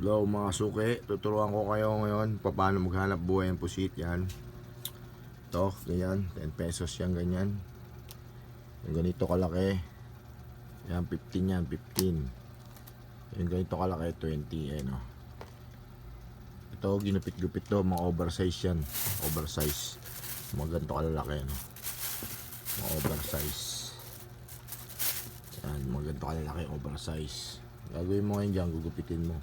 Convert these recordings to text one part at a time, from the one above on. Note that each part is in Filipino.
Hello mga suki, tuturuan ko kayo ngayon paano maghanap buhay ng pusit yan. Ito, ganyan, 10 pesos yan ganyan. Yung ganito kalaki. Yan, 15 yan, 15. Yung ganito kalaki, 20, eh no. Ito, ginupit-gupit to, mga oversize yan. Oversize. Mga ganito kalalaki, no. Mga oversize. Yan, mga ganito kalalaki, oversize. Gagawin mo ngayon dyan, gugupitin mo.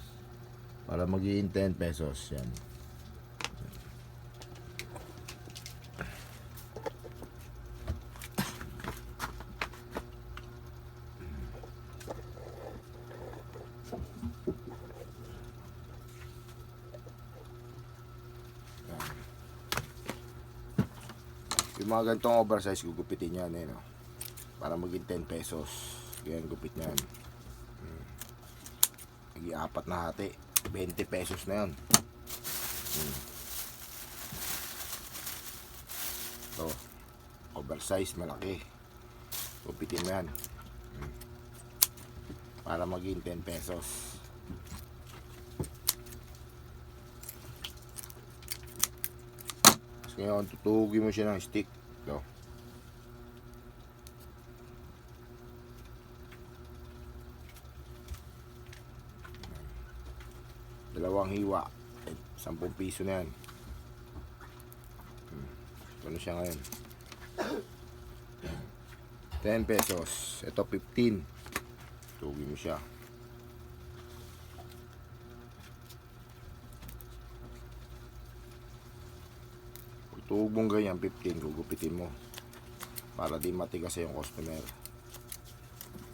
Para magiging 10 pesos. Yan. Yung mga ganitong oversize, gugupitin yan eh, no? Para maging 10 pesos. Yan, gupit niyan. Naging apat na hati. 20 pesos na yun. Hmm. Ito. Oversize, malaki. Gupitin mo yan. Hmm. Para maging 10 pesos. Tapos ngayon, tutugin mo siya ng stick. Ito. Dalawang hiwa. Eh, 10 piso na yan. Hmm. ano siya ngayon? 10 pesos. Ito 15 tugi mo siya. Tuog mong ganyan 15 gugupitin mo. Para di matigas yung customer.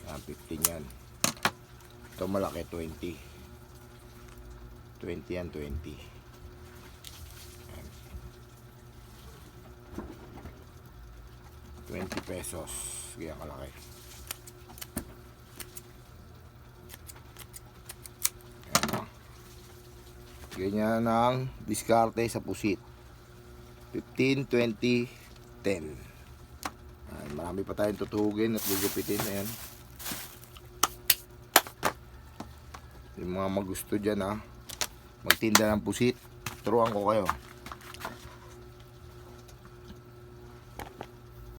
Yan 15 yan. Ito malaki 20 20 yan, 20. Ayan. 20 pesos. Ganyan kalaki. Ayan o. Ganyan ang diskarte sa pusit. 15, 20, 10. Ayan, marami pa tayong tutuhugin at gugupitin. Ayan. Yung mga magusto dyan ha magtinda ng pusit, turuan ko kayo.